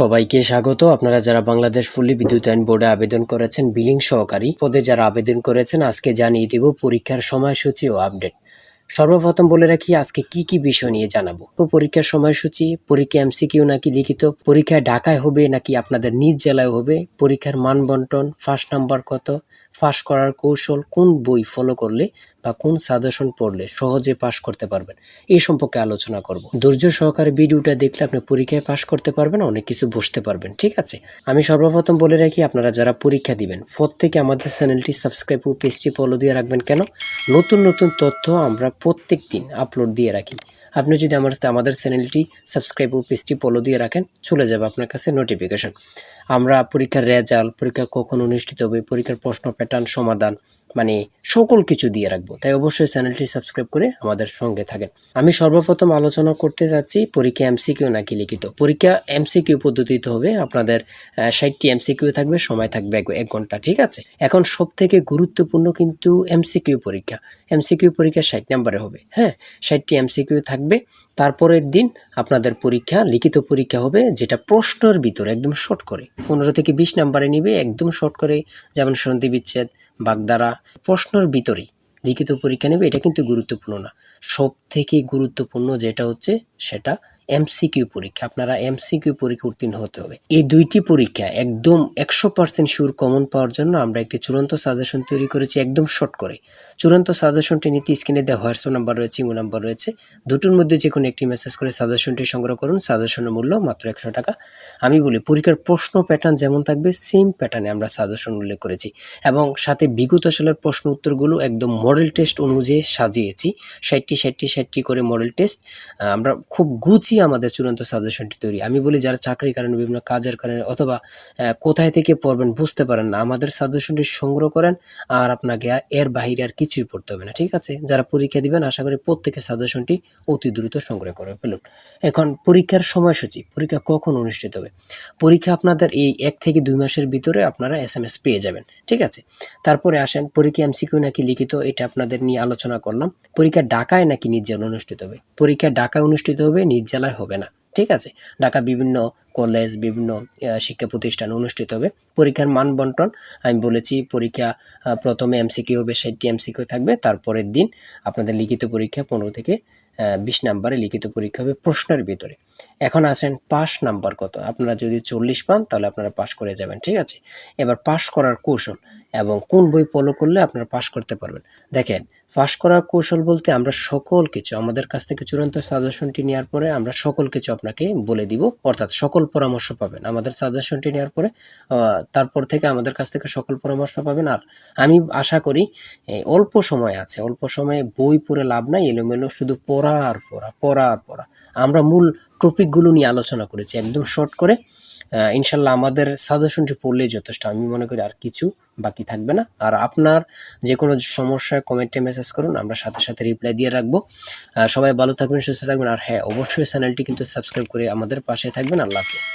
সবাইকে স্বাগত। আপনারা যারা বাংলাদেশ ফুল্লি বিদ্যুতায়ন বোর্ডে আবেদন করেছেন, বিলিং সহকারী পদে যারা আবেদন করেছেন, আজকে জানিয়ে দিব পরীক্ষার সময়সূচি ও আপডেট। সর্বপ্রথম বলে রাখি, আজকে কি কি বিষয় নিয়ে জানাব? পরীক্ষার সময়সূচি, পরীক্ষা এমসিকিউ নাকি লিখিত, পরীক্ষায় ঢাকায় হবে নাকি আপনাদের নিজ জেলায় হবে, পরীক্ষার মান বন্টন ফার্স্ট নাম্বার কত পাস করার কৌশল কোন বই ফলো করলে বা কোন সাজেশন পড়লে সহজে পাস করতে পারবেন এই সম্পর্কে আলোচনা করব। ধৈর্য সহকারে ভিডিওটা দেখলে আপনি পরীক্ষায় পাস করতে পারবেন, অনেক কিছু বুঝতে পারবেন, ঠিক আছে? আমি সর্বপ্রথম বলে রাখি, আপনারা যারা পরীক্ষা দিবেন ফোর থেকে আমাদের চ্যানেলটি সাবস্ক্রাইব ও পেজটি ফলো দিয়ে রাখবেন কেন? নতুন নতুন তথ্য আমরা প্রত্যেক দিন আপলোড দিয়ে রাখি। আপনি যদি আমার আমাদের চ্যানেলটি সাবস্ক্রাইব ও পেজটি ফলো দিয়ে রাখেন, চলে যাবে আপনার কাছে নোটিফিকেশন আমরা পরীক্ষার রেজাল্ট পরীক্ষা কখন অনুষ্ঠিত হবে, পরীক্ষার প্রশ্ন প্যাটার্ন সমাধান মানে সকল কিছু দিয়ে রাখব। তাই অবশ্যই চ্যানেলটি সাবস্ক্রাইব করে আমাদের সঙ্গে থাকেন। আমি সর্বপ্রথম আলোচনা করতে যাচ্ছি পরীক্ষা এমসিকিউ নাকি লিখিত। পরীক্ষা এমসিকিউ পদ্ধতিতে হবে, আপনাদের ষাটটি এমসিকিউ থাকবে, সময় থাকবে এক ঘণ্টা, ঠিক আছে? এখন সব থেকে গুরুত্বপূর্ণ কিন্তু এমসিকিউ পরীক্ষা। এমসিকিউ পরীক্ষা ষাট নাম্বারে হবে। হ্যাঁ ষাটটি এমসিকিউ থাকবে। তারপরের দিন আপনাদের পরীক্ষা, লিখিত পরীক্ষা হবে যেটা প্রশ্নের ভিতরে একদম শর্ট করে। পনেরো থেকে বিশ নাম্বারে নিবে, একদম শর্ট করে। যেমন সন্ধি বিচ্ছেদ, বাগদারা, প্রশ্নের ভিতরেই লিখিত পরীক্ষা নেবে, এটা কিন্তু গুরুত্বপূর্ণ না। সব থেকে গুরুত্বপূর্ণ যেটা হচ্ছে সেটা এমসিকিউ পরীক্ষা। আপনারা এমসিকিউ পরীক্ষা উত্তীর্ণ হতে হবে। এই দুইটি পরীক্ষা একদম একশো পার্সেন্ট শিওর কমন পাওয়ার জন্য আমরা একটি চূড়ান্ত সাজেশন তৈরি করেছি একদম শর্ট করে। চূড়ান্ত সাজেশনটি নিতে স্ক্রিনে দেওয়া হোয়াটসঅ্যাপ নাম্বার রয়েছে ইমো নাম্বার রয়েছে। দুটোর মধ্যে যে কোনো একটি মেসেজ করে সাজেশনটি সংগ্রহ করুন। সাজেশনের মূল্য মাত্র একশো টাকা। আমি বলি, পরীক্ষার প্রশ্ন প্যাটার্ন যেমন থাকবে সেম প্যাটার্নে আমরা সাজেশন উল্লেখ করেছি। এবং সাথে বিগত সালের প্রশ্ন উত্তরগুলো একদম মডেল টেস্ট অনুযায়ী সাজিয়েছি। ষাটটি ষাটটি ষাটটি করে মডেল টেস্ট আমরা খুব গুছিয়ে আমাদের চূড়ান্ত সাজেশনটি তৈরি। আমি বলি যারা চাকরির কারণে, বিভিন্ন কাজের কারণে অথবা কোথায় থেকে পড়বেন বুঝতে পারেন না, আমাদের সাজেশনটি সংগ্রহ করেন আর আপনাকে এর বাহিরে আর কিছুই পড়তে হবে না, ঠিক আছে? যারা পরীক্ষা দিবেন, আশা করি প্রত্যেকের সাজেশনটি অতি দ্রুত সংগ্রহ করে ফেলুন। এখন পরীক্ষার সময়সূচি, পরীক্ষা কখন অনুষ্ঠিত হবে? পরীক্ষা আপনাদের এই এক থেকে দুই মাসের ভিতরে আপনারা এস এম এস পেয়ে যাবেন, ঠিক আছে? তারপরে আসেন, পরীক্ষা এমসিকিউ নাকি লিখিত, এটা আপনাদের নিয়ে আলোচনা করলাম। পরীক্ষা ঢাকায় নাকি নিজ জেলায় অনুষ্ঠিত হবে? পরীক্ষা ঢাকায় অনুষ্ঠিত হবে, নিজ জেলায় হবে না। ঠিক আছে? ঢাকা বিভিন্ন কলেজ বিভিন্ন শিক্ষা প্রতিষ্ঠান অনুষ্ঠিত হবে। পরীক্ষার মান বন্টন, আমি বলেছি পরীক্ষা প্রথমে এমসিকিউ হবে ষাটটি এমসিকিউ থাকবে। তারপরের দিন আপনাদের লিখিত পরীক্ষা পনেরো থেকে বিশ নাম্বারে লিখিত পরীক্ষা হবে প্রশ্নের ভিতরে। এখন আসেন পাস নাম্বার কত? আপনারা যদি চল্লিশ পান, তাহলে আপনারা পাস করে যাবেন। ঠিক আছে? এবার পাস করার কৌশল এবং কোন বই ফলো করলে আপনারা পাস করতে পারবেন। দেখেন পাস করার কৌশল বলতে আমরা সকল কিছু, আমাদের কাছ থেকে চূড়ান্ত সাজেশনটি নেওয়ার পরে আমরা সকল কিছু আপনাকে বলে দিব। অর্থাৎ সকল পরামর্শ পাবেন। আমাদের সাজেশনটি নেওয়ার পরে তারপর থেকে আমাদের কাছ থেকে সকল পরামর্শ পাবেন। আর আমি আশা করি অল্প সময় আছে, অল্প সময়ে বই পড়ে লাভ নাই, এলোমেলো শুধু পড়া আর পড়া পড়া আর পড়া। আমরা মূল টপিকগুলো নিয়ে আলোচনা করেছি, একদম শর্ট করে। ইনশাল্লাহ আমাদের সাজেশনটি পড়লে যথেষ্ট। আমি মনে করি আর কিছু বাকি থাকবে না। আর আপনার যে কোনো সমস্যায় কমেন্টে মেসেজ করুন, আমরা সাথে সাথে রিপ্লাই দিয়ে রাখব। সবাই ভালো থাকবেন, সুস্থ থাকবেন। আর হ্যাঁ অবশ্যই চ্যানেলটি কিন্তু সাবস্ক্রাইব করে আমাদের পাশে থাকবেন। আল্লাহ হাফিজ।